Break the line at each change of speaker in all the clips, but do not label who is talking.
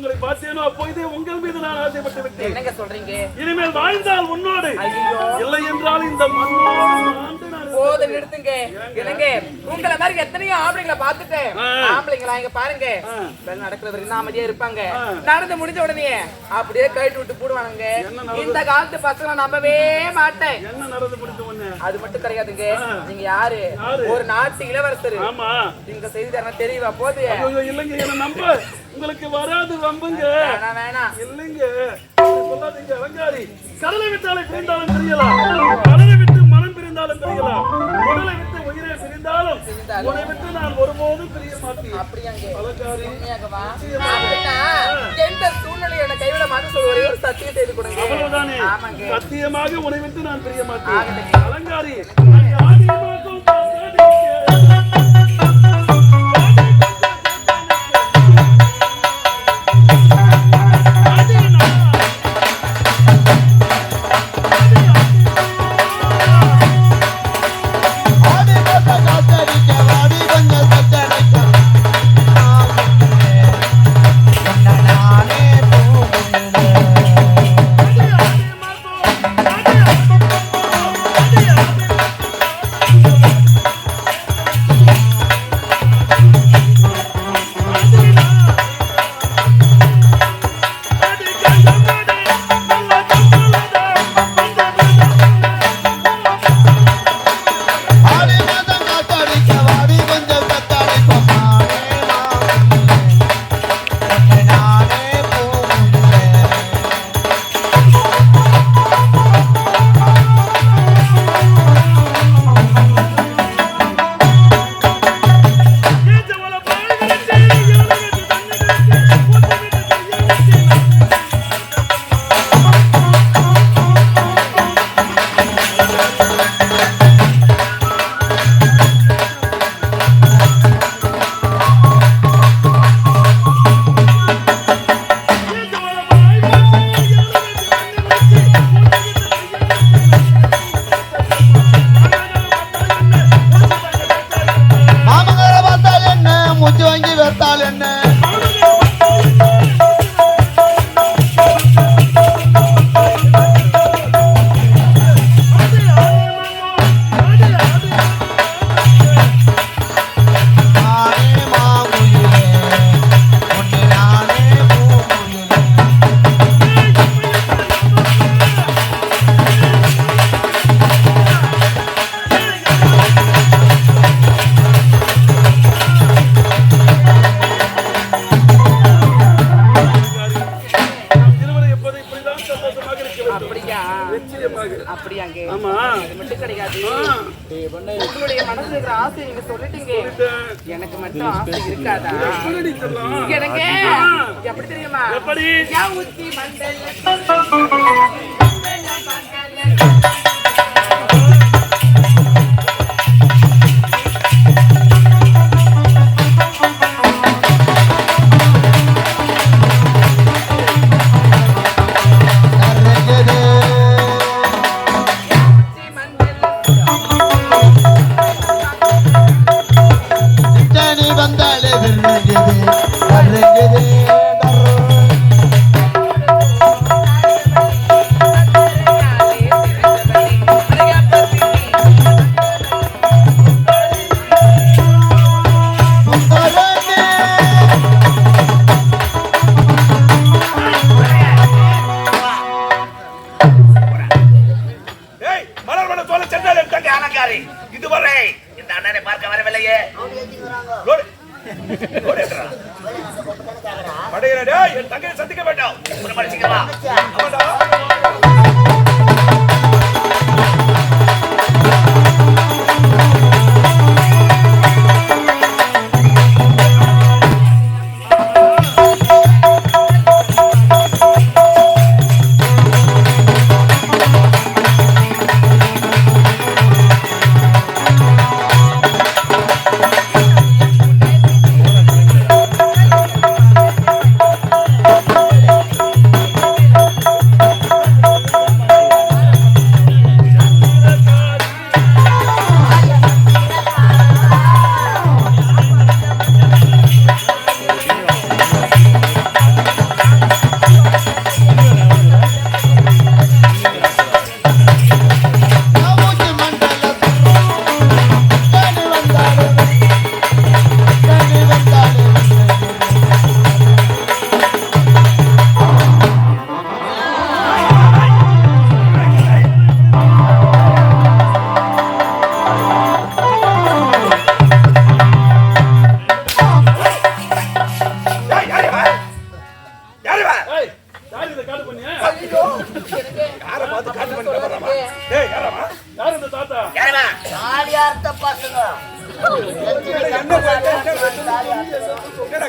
உங்களை பார்த்தேனோ அப்போதே உங்கள் மீது நான் ஆசைப்பட்டு விட்டேன்.
என்னங்க சொல்றீங்க?
இனிமேல் வாழ்ந்தால் உன்னோடு. இல்லை என்றால் இந்த மண்ணோடு ஆண்டு நான்
போத நிறுத்துங்க. என்னங்க உங்களை மாதிரி எத்தனையோ ஆம்பளைங்களை பார்த்துட்டேன். ஆம்பளைங்களா இங்க பாருங்க. நடக்கிற வரைக்கும் அமைதியா இருப்பாங்க. நடந்து முடிஞ்ச உடனே அப்படியே கழட்டி விட்டு போடுவானுங்க? இந்த காலத்து பசங்களை நம்பவே மாட்டேன். அது மட்டும் கிடையாதுங்க. நீங்க யாரு? ஒரு நாட்டு இளவரசர். நீங்க செய்தி தரணும் தெரியவா? போது.
இல்லைங்க நம்ப. உங்களுக்கு வராது வம்புங்க.
வேணாம்
இல்லைங்க. சொல்லாதீங்க அலங்காரி. கடலை விட்டாலே பிரிந்தாலும் தெரியலாம் கடலை விட்டு மனம் பிரிந்தாலும் தெரியலாம் உடலை விட்டு பிரிந்தாலும். உன்னை விட்டு நான் ஒருபோதும் பிரிய மாட்டேன்.
எந்த சூழ்நிலையை என்னை கைவிட மாட்டேன்னு சொல்லி ஒரே சத்தியம் செய்து கொடுங்க.
அவ்வளவுதானே. சத்தியமாக உன்னை விட்டு நான் பிரிய மாட்டேன். அலங்காரி.
தெரியுமா
மலர் சென்றால் எடுத்தாங்க தங்கை இதுவரை இந்த அண்ணனை பார்க்க வரவில்லையே. லோடு. என் தங்கையை சந்திக்க வேண்டாம். ஒரு மணி சீக்கிரமா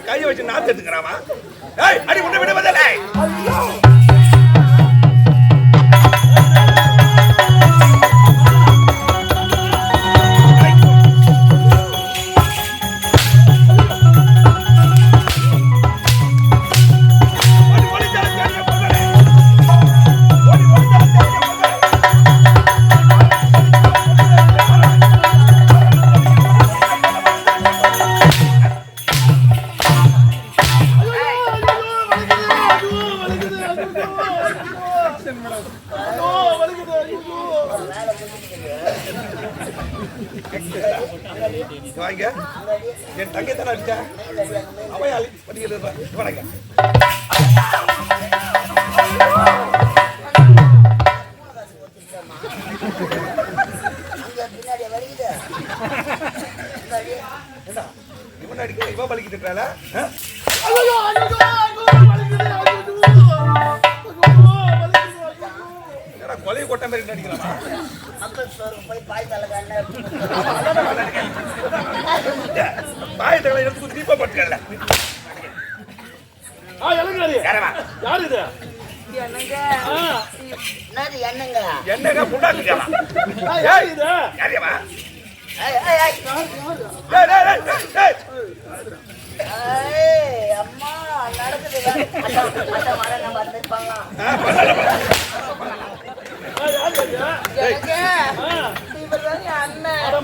கையை வச்சு நாத்து எடுத்துக்கிறாமா ஏய் அடி உன்னை விட பதில்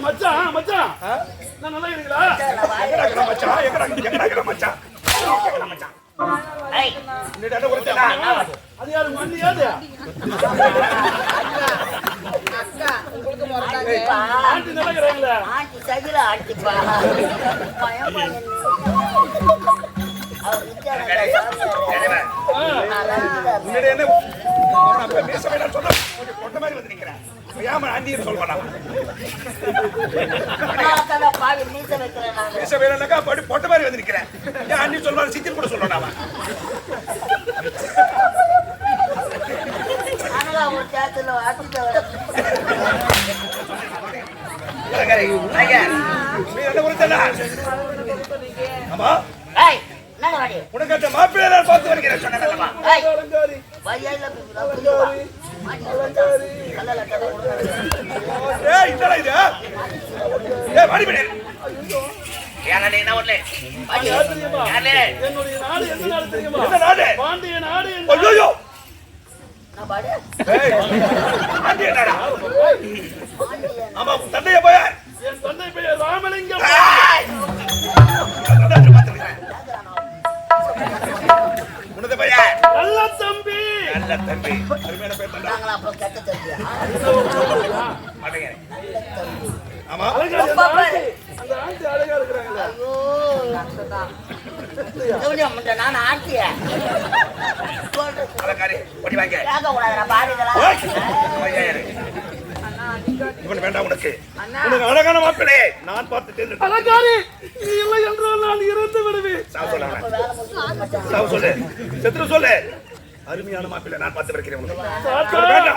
மச்சான், மச்சான். நான் நல்லா இருக்கீங்களா?
எங்கடா மச்சான்? எங்கடா மச்சான்? எங்கடா மச்சான்?
அது யாரு?
முறந்தாங்க
ஆண்டிப்பா.
ஆண்டி
சகில ஆண்டிப்பா.
முன்னாடி என்ன சொன்னா, கொட்ட மாதிரி வந்து நிக்கிறேன். ஏன்
தானே பாவி மீச
அப்படி பொட்ட மாதிரி வந்து நிக்கிறேன். ஏன் ஆண்டி சொல்லுவாரு? சித்தின்னு கூட சொல்லுவானா அவன்? ஆமா, உனக்கு நான் பார்த்து வருகிறேன். தந்தைய போய்.
என் தந்தை பெயர் ராமலிங்கம்.
உனது பையன்
நல்ல தம்பி.
நல்ல தம்பி. அருமையான பேர்
நாங்களா அப்ப கெட்ட
ஆமா.
அந்த ஆண்டி அழகா
ஐயோ நான் ஆண்டிய சொல்றது
அலங்காரி ஓடி வாங்க.
கேட்க கூடாதுடா பாருங்களா
ஓய். பையன் யாரு? இவன் வேண்டாம் உனக்கு. உனக்கு அழகான மாப்பிளே நான் பார்த்து
நீ இல்லை என்றால் நான் இறந்து விடுவேன்.
சாவு சொல்ல சாவு சொல்லு. செத்துரு சொல்லு. அருமையான மாப்பிள்ளை நான் பார்த்து வைக்கிறேன். என்னடா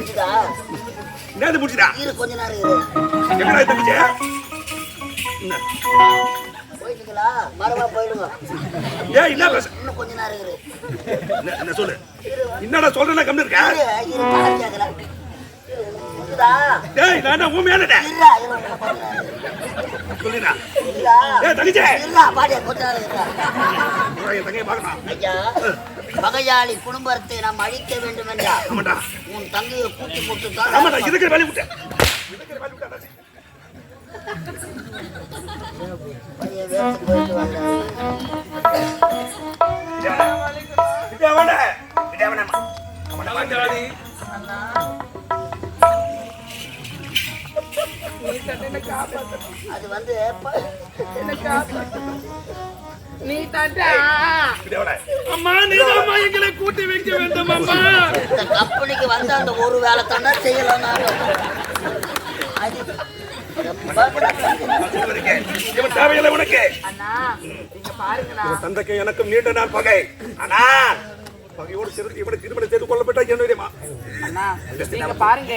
முடிச்சுதா
என்னது முடிச்சுடா
கொஞ்ச நேரம்
என்ன? சொல்லு? என்னடா சொல்றேன்னா கம்மி இருக்க? டேய் நான்
நேரம் இரு.
சொல்லுடா.
இருடா.
ஏய் தங்கச்சே!
இருடா பாடியா இருடா.
என் தங்கையை பார்க்கணும்?
ஐயா பகையாளி குடும்பத்தை நாம் அழிக்க வேண்டும் என்றா உன் தங்கையை கூட்டி போட்டு தான்
விட்டேன். இருக்கிற வேலையை விட்டேன்
பையன் வேர்த்து போயிட்டு வந்தாரு.
விடாமடா விடாமடா அவன
அலங்காரி
அது வந்து ப-
நீ தாண்டா
அம்மா எங்களை கூட்டி வைக்க வேண்டும் அம்மா
இந்த கம்பெனிக்கு அந்த ஒரு வேலை தானே செய்யலாம் நான் அது
நான் இருக்கேன். இவன் தேவையில்லை உனக்கு தந்தைக்கு எனக்கும் நீண்ட நாள் பகை. ஆனா பகையோடு சிறு இவனை திருமணம் செய்து கொள்ளப்பட்ட
நீங்க பாருங்க.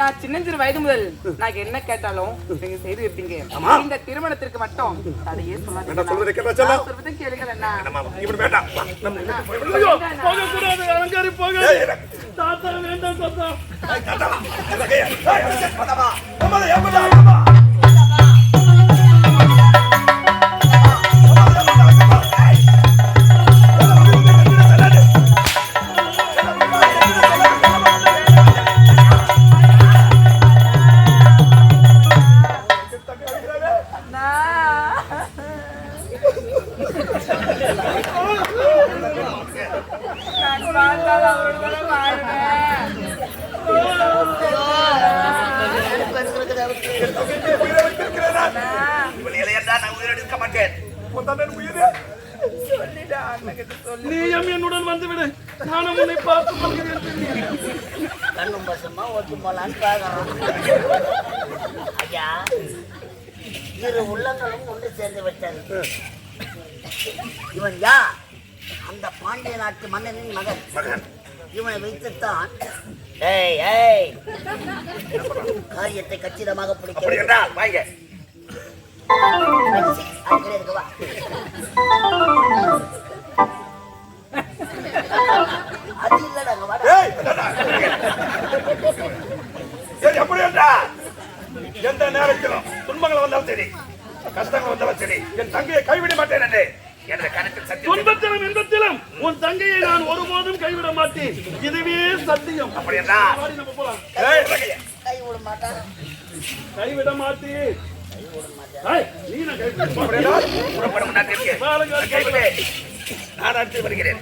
நான் சின்னஞ்சிறு வயது முதல் நான் என்ன கேட்டாலும் நீங்க செய்து வைப்பீங்க. இந்த திருமணத்திற்கு மட்டும் அதையே
சொல்ல.
சொல்றது கேளுங்க அண்ணா.
நம்ம இவன் வேண்டாம். வா, நம்ம வீட்டுக்கு போய்
ஐயோ போக கூடாது அலங்காரி போக. தாத்தா வேண்டாம் தாத்தா.
இவனை
வைத்துத்தான் ஏய் ஏய் காரியத்தை கச்சிதமாக
அப்படி
பிடிக்க
என்றால் வாங்க.
அது.
சரி என்றா எந்த நேரத்திலும் துன்பங்கள் வந்தாலும் சரி கஷ்டங்கள் வந்தாலும் சரி என் தங்கையை கைவிட மாட்டேன் என்று எனது கணக்கில் சத்தியம்
துன்பத்திலும் இன்பத்திலும் உன் தங்கையை நான் ஒருபோதும் கைவிட மாட்டேன். இதுவே சத்தியம்.
அப்படி என்றால்
வாடி நம்ம போலாம்.
ஏய், தங்கையே.
கை விட மாட்டான்
கைவிட மாட்டேன் ஏய், நீ நான் கைவிட மாட்டேன்.
நான் அடுத்து வருகிறேன்.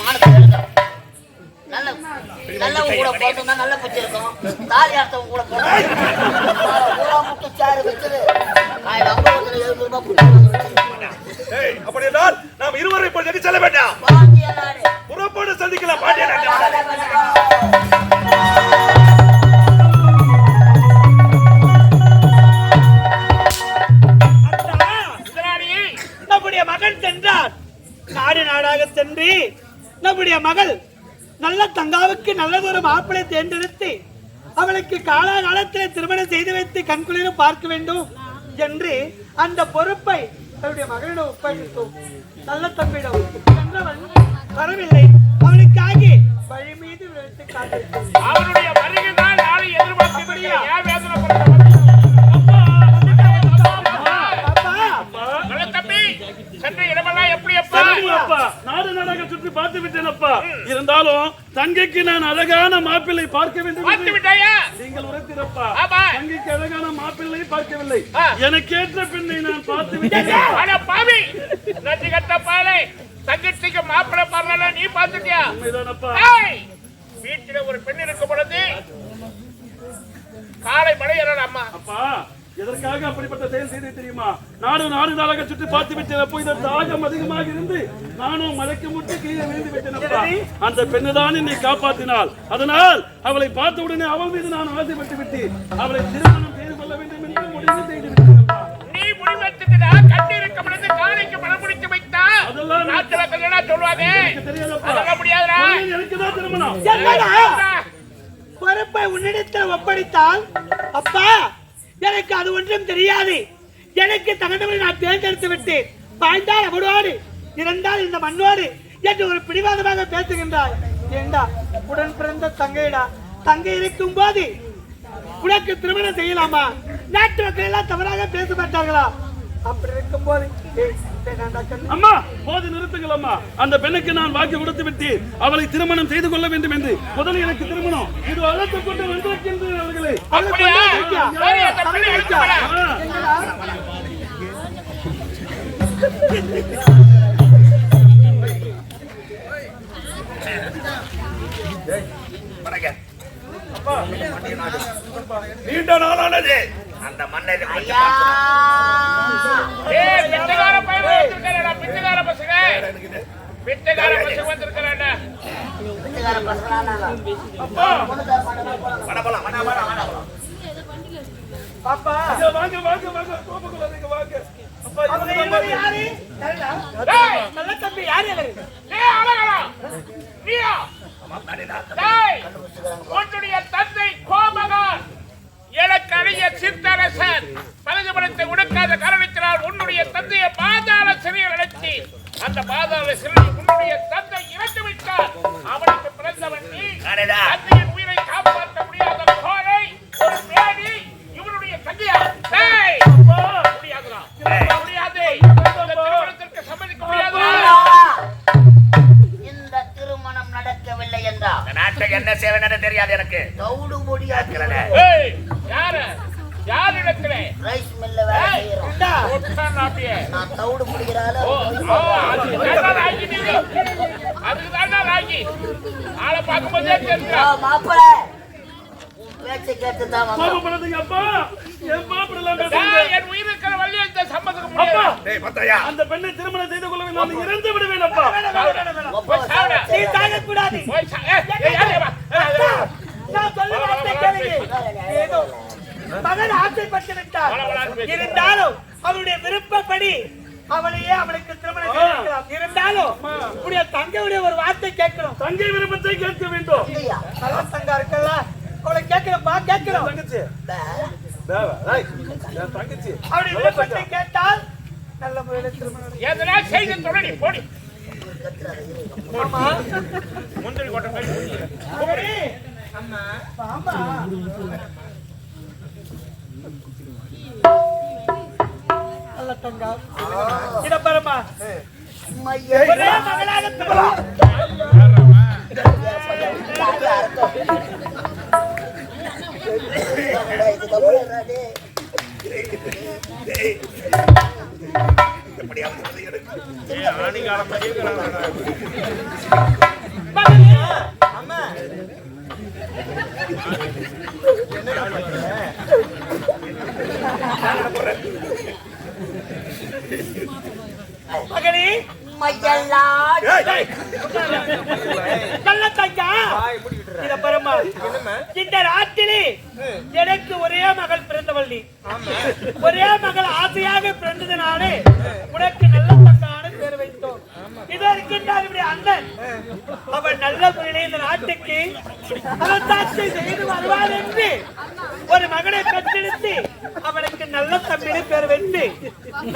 மானத்தை எழுத நல்ல நல்லவங்க கூட போட்டோம்னா நல்ல பிச்சை இருக்கும். தாலி அர்த்தவங்க கூட போட்டோம் முட்டு சேரு வச்சது
நாம் இருவரை செல்ல வேண்டாம். புறப்பட்டு சந்திக்கலாம் பாண்டிய நாட்டு.
மகன் சென்றார். நாடு நாடாக சென்று நம்முடைய மகள் நல்ல தங்காவுக்கு நல்லதொரு மாப்பிளை தேர்ந்தெடுத்து அவளுக்கு காலாகாலத்தில் திருமணம் செய்து வைத்து கண்குளிரும் பார்க்க வேண்டும் என்று அந்த பொறுப்பை தன்னுடைய மகளிடம் ஒப்படைத்தோம். நல்ல தம்பிடம் சென்றவன் வரவில்லை. அவனுக்காக வழி மீது விழுத்து காத்திருக்கிறேன்.
அவருடைய வருகை தான் நாளை எதிர்பார்த்து ஏன் வேதனை
நாடு நாடாக சுற்றி பார்த்து விட்டேன் அப்பா. இருந்தாலும் தங்கைக்கு நான் அழகான மாப்பிள்ளை பார்க்க வேண்டும் நீங்கள் உரைத்திருப்பா. தங்கைக்கு அழகான மாப்பிள்ளை பார்க்கவில்லை.
ஆ.
எனக்கேற்ற பெண்ணை நான் பார்த்து விட்டேன்.
பாவி. நன்றி கட்ட பாலை. தங்கச்சிக்கு மாப்பிள்ளை பாருல நீ பார்த்துட்டியா? வீட்டில ஒரு பெண் இருக்கும் பொழுது காலை மழை அம்மா
அப்பா. எதற்காக அப்படிப்பட்ட செயல் செய்தே தெரியுமா? நாடு நாடு நாளாக சுற்றி பார்த்து விட்டேன் அப்போ இந்த தாகம் அதிகமாக இருந்து நானும் மலைக்கு முட்டி கீழே விழுந்து விட்டேன். அந்த பெண்ணு தான் என்னை காப்பாற்றினாள் அதனால் அவளை பார்த்த உடனே அவள் மீது நான் ஆசைப்பட்டு விட்டேன். அவளை திருமணம் செய்து கொள்ள வேண்டும் என்று முடிவு செய்து
பொறுப்பை உன்னிடத்தில் ஒப்படைத்தால் அப்பா எனக்கு அது ஒன்றும் தெரியாது. எனக்கு தகுந்தவரை நான் தேர்ந்தெடுத்து விட்டேன் பாய்ந்தால் அவனோடு இறந்தால் இந்த மண்ணோடு என்று ஒரு பிடிவாதமாக பேசுகின்றாய் ஏண்டா? உடன் பிறந்த தங்கைடா. தங்கை இருக்கும் போது உனக்கு திருமணம் செய்யலாமா? நாட்டு மக்கள் எல்லாம் தவறாக பேச மாட்டார்களா? அப்படி இருக்கும் போது
அம்மா போது நிறுத்துங்கள் அம்மா. அந்த பெண்ணுக்கு நான் வாக்கு கொடுத்து விட்டேன். அவளை திருமணம் செய்து கொள்ள வேண்டும் என்று. முதலில் எனக்கு திருமணம். இது அழைத்துக் கொண்டு வந்திருக்கின்றேன் அவர்களே.
நீண்ட நாளானது. அந்த மண்ணை
பிச்சைக்கார பையன் வந்திருக்கானடா பிச்சைக்கார பசங்க. பிச்சைக்கார பசங்க வந்திருக்கானடா
பிச்சைக்கார
வட வட வட
பாப்பா.
வாங்க வாங்க வாங்க அப்பா
அவங்க
இவங்க
இருவர் யாரு? சரிடா.
டேய்
நல்ல தம்பி யாரு அவரு
டேய் அழகடா நீயா? டேய் உன்னுடைய தந்தை கோபகான் எனக்கு அழிய சித்தரசன். பலதுபலத்தை உடுக்காத காரணத்தினால் உன்னுடைய தந்தையை பாதாள சிறையில் அடைச்சி அந்த பாதாள சிறையில் உன்னுடைய தந்தை இறந்து விட்டார் அவனுக்கு பிறந்தவன் நீ. தந்தையின்
அப்பா. என்
டேய், என் உயிர் இருக்கிற வழியை இந்த சம்மதிக்க முடியாது.
அப்பா
டேய் பத்தையா?
அந்த பெண்ணை திருமணம் செய்து கொள்ள நான் இறந்து விடுவேன் அப்பா.
நீ தாங்க கூடாது. நான் சொல்ல வார்த்தை கேளுங்க. ஏதோ மகன் ஆசைப்பட்டு விட்டார். இருந்தாலும் அவருடைய விருப்பப்படி அவளையே அவளுக்கு திருமணம். இருந்தாலும் உடைய தங்கையுடைய ஒரு வார்த்தை கேட்கணும்.
தங்கை விருப்பத்தை கேட்க வேண்டும்.
இல்லையா?
நல்ல தங்கா இருக்குல்ல? அவளை கேட்கணும்ப்பா கேட்கணும்.
தங்கச்சி? தங்கச்சி?
விருப்பத்தை கேட்டால் நல்ல முறையில் திருமணம்
எதனா செய்து தொலைடி, போடி. முந்திரி கொட்டை
அம்மா. ஆமா. ஒரே மகளாக மகளே,
மையல்லா.
ஏய், ஏய்.
நல்ல தங்கா இத பாருமா இந்த ராத்திரி எனக்கு ஒரே மகள் பிறந்தவள் நீ ஒரே மகள் ஆசையாக பிறந்ததுனாலே உனக்கு நல்ல தங்கான பேர் வைத்தோம். இது இருக்கின்றார் இப்படி அண்ணன். அவன் நல்ல முறையிலே இந்த நாட்டுக்கு அரசாட்சி செய்து வருவார் என்று ஒரு மகனை பெற்றெடுத்து அவனுக்கு நல்ல தம்பியை பேர் வைத்து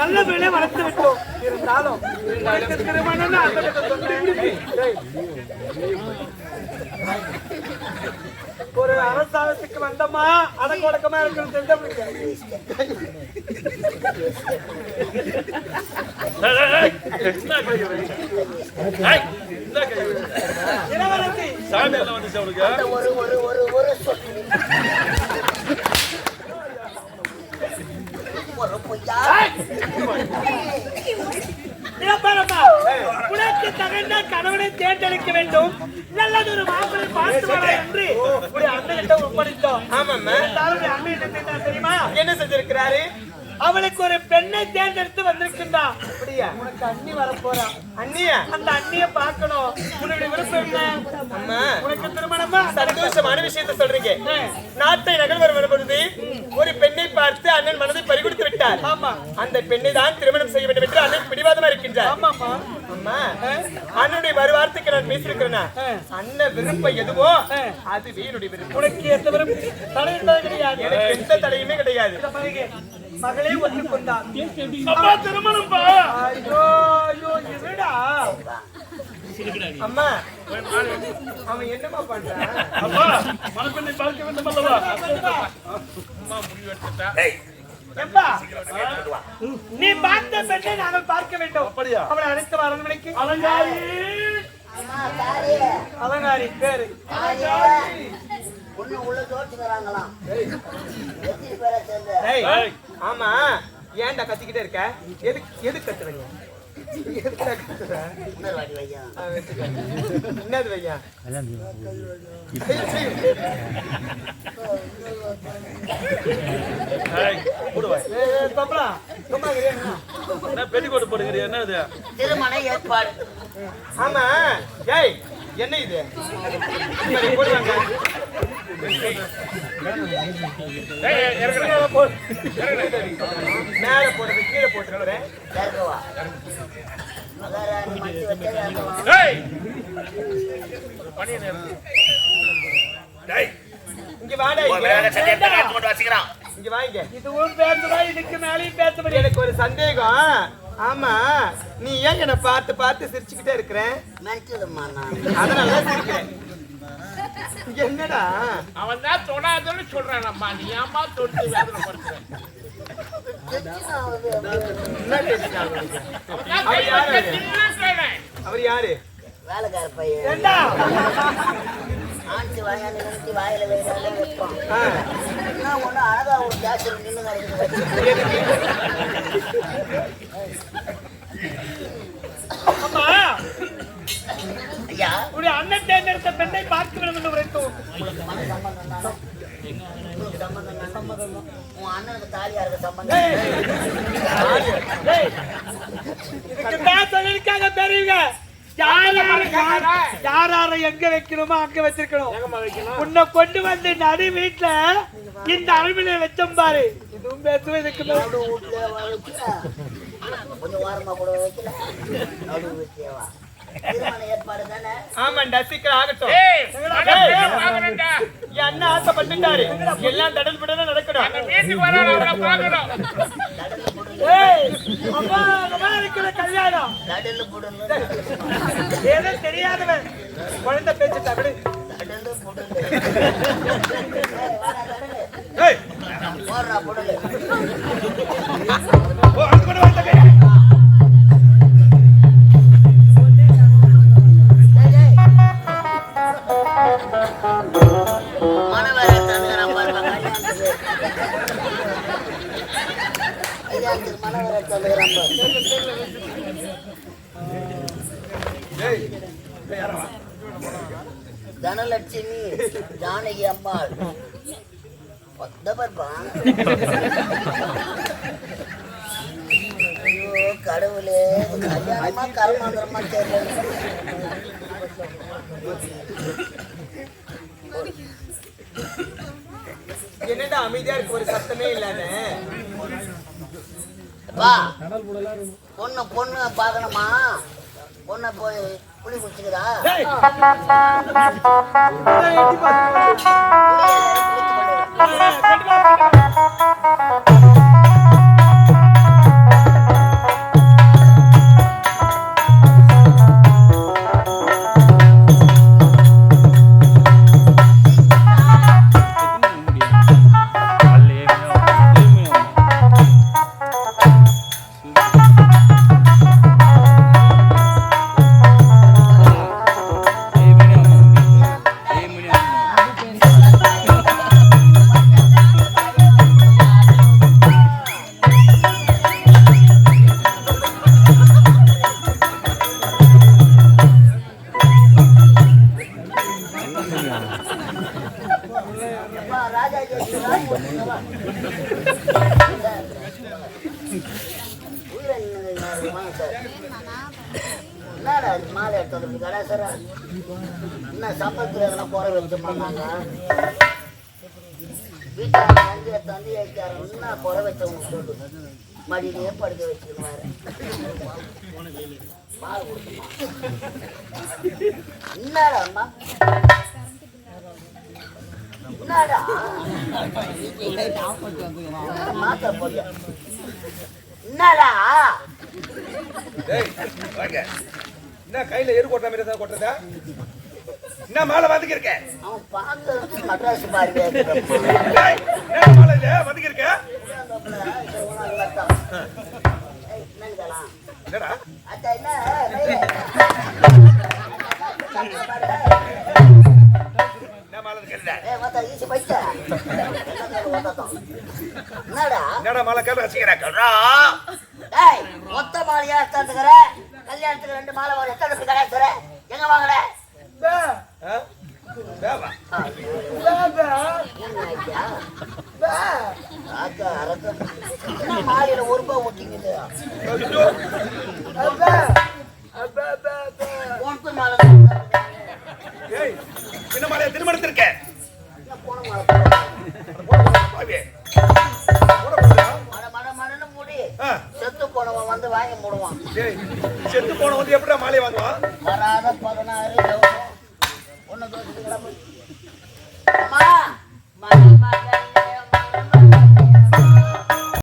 நல்ல முறையிலே வளர்த்து விட்டோம். இருந்தாலும் அந்த சொன்னேன். ஒரு அரசாங்கத்துக்கு வந்தோமா அடக்க ஒடக்கமா இருக்கிறது? இளவரசி
சாமி எல்லாம் வந்துச்சு அவனுக்கு
ஒரு ஒரு ஒரு ஒரு சொட்டு. ஒரு பொய்யா.
இளப்பரமா உனக்கு தகுந்த கணவனை தேர்ந்தெடுக்க வேண்டும். நல்லதொரு மாப்பிளை பார்த்து வர என்று அண்ணன்கிட்ட ஒப்படைத்தோம். உடைய அண்ணன் தெரியுமா? என்ன செஞ்சிருக்கிறாரு? அவளுக்கு ஒரு பெண்ணை தேர்ந்தெடுத்து வந்திருக்கின்றான் அப்படியா? உனக்கு அண்ணி வர போறா அண்ணியா? அந்த அண்ணிய பார்க்கணும். உன்னுடைய விருப்பம் என்ன? அம்மா. உனக்கு திருமணமா?
சந்தோஷமான விஷயத்தை சொல்றீங்க. நாட்டை நகர்வர் வரும்பொழுது ஒரு பெண்ணை பார்த்து அண்ணன் மனதை பறிகொடுத்து விட்டார்.
ஆமா.
அந்த பெண்ணை தான் திருமணம் செய்ய வேண்டும் என்று அண்ணன் பிடிவாதமா இருக்கின்றார்.
ஆமாமா
அம்மா அண்ணனுடைய மறுவார்த்தைக்கு நான் பேசியிருக்கிறேன்னா அண்ணன் விருப்பம் எதுவோ அதுவே என்னுடைய விருப்பம்.
உனக்கு எந்த விருப்பம்? தடை கிடையாது
எனக்கு எந்த தடையுமே கிடையாது.
இந்த மகனே, மகளே ஒத்துக்கொண்டார்
அப்பா திருமணம்ப்பா
ஐயோ ஐயோ இருடா.
அம்மா அவன் என்னமா பண்றான்?
அப்பா மணப்பெண்ணை பார்க்க வேண்டும் அல்லவா?
நீ பார்த்த பெண்ணை நாங்கள் பார்க்க வேண்டும்.
அப்படியா?
அவளை அழைத்து வர அரண்மனைக்கு.
அலங்காரி.
அலங்காரி பேரு.
பொண்ணு உள்ள.
ஆமா. ஏன்டா கத்திக்கிட்டே இருக்க? எதுக்கு எதுக்கு கத்துறீங்க? என்னது? வையா
பெட்டிக்கோட்டு போடுங்கிறியா என்ன இது
திருமண ஏற்பாடு.
ஆமா. ஏய் என்ன இது? போடுவாங்க. மேல போடுறது கீழே
வச்சுக்கிறான்.
இங்க வாங்க.
இதுவும் பேசுறா இதுக்கு மேலேயும் பேச
எனக்கு ஒரு சந்தேகம். ஆமா நீ ஏன் என்ன பார்த்து பார்த்து சிரிச்சுக்கிட்டே இருக்கிற?
மென்டலுமா நான்.
அதனால தான் சிரிக்கிறேன். என்னடா?
அவன் தான் தொடாதுன்னு சொல்றான் அம்மா நீ ஏம்மா தொட்டு வேதனை தின்னுட்டானே.
அவர். யாரு?
வேலைக்கார பையன். வாயில வைப்பான். ஒன்று அழகா ஒரு நின்று
அண்ணன் தேர்ந்தெடுத்த பெண்ணை பார்க்க வேண்டும் என்று உரைத்தோம்
உன் அண்ணனுக்கு தாலியா இருக்க சம்பந்தம்
இதுக்கு தான் யார் யாரு யார் யார் யாரை எங்க வைக்கணுமோ அங்க வச்சிருக்கணும். உன்னை கொண்டு வந்து நடு வீட்டுல இந்த அரண்மனையில வச்சோம் பாரு. இதுவும் பேசுவோம் இதுக்கு மேல
வீட்டுல வைக்கல. கொஞ்சம் வாரமா கூட வைக்கல.
ஆமாண்டா சீக்கிரம் ஆகட்டும்.
ஏய், அட பேர் வாங்குறேன்டா.
என் அண்ணன் ஆசைப்பட்டுட்டாரு. எல்லாம் தடல் படல நடக்கணும்
கல்யாணம். ஏதோ தெரியாதவன். குழந்தை பேச்சுட்டா விடு.
போடுறா புடல் தனலட்சுமி ஜானகி அம்மாள். பத்தபர்பா ஐயோ கடவுளே கல்யாணமா கரமாந்திரமா தெரியல
என்னடா அமைதியா இருக்கு ஒரு சத்தமே இல்லாத
வா பொண்ணு பொண்ணு பார்க்கணுமா பொண்ணை போய் புளி குடிச்சுக்கிறா என்ன சம்பளத்தில் எதனா குறை வச்சோமாங்க வீட்டில் அஞ்சு தந்தி வைக்காரு என்ன குறை வச்சவங்க சொல்லு மடியிலேயே படுக்க வச்சுருவாரு. பால் என்னடா அம்மா? என்னடா? மாத்திர என்னடா?
என்ன கையில எரு கொட்டுற மாதிரி ஏதாவது கொட்டுறதா? என்ன மாலை வந்துக்கு இருக்க
அவன் பார்க்கறதுக்கு மெட்ராஸ் பாருங்க
என்ன மாலை இல்ல வந்துக்கு இருக்க என்னடா?
அத்த என்ன? என்னடா?
மாலை கேளு வச்சுக்கிறேன்
மொத்த மாலையா தந்துக்கிற கல்யாணத்துக்கு ரெண்டு மாலை வரும் எத்தனை பேர் கலாச்சார எங்க வாங்கல ஒரு ரூபாய் ஓட்டிங்க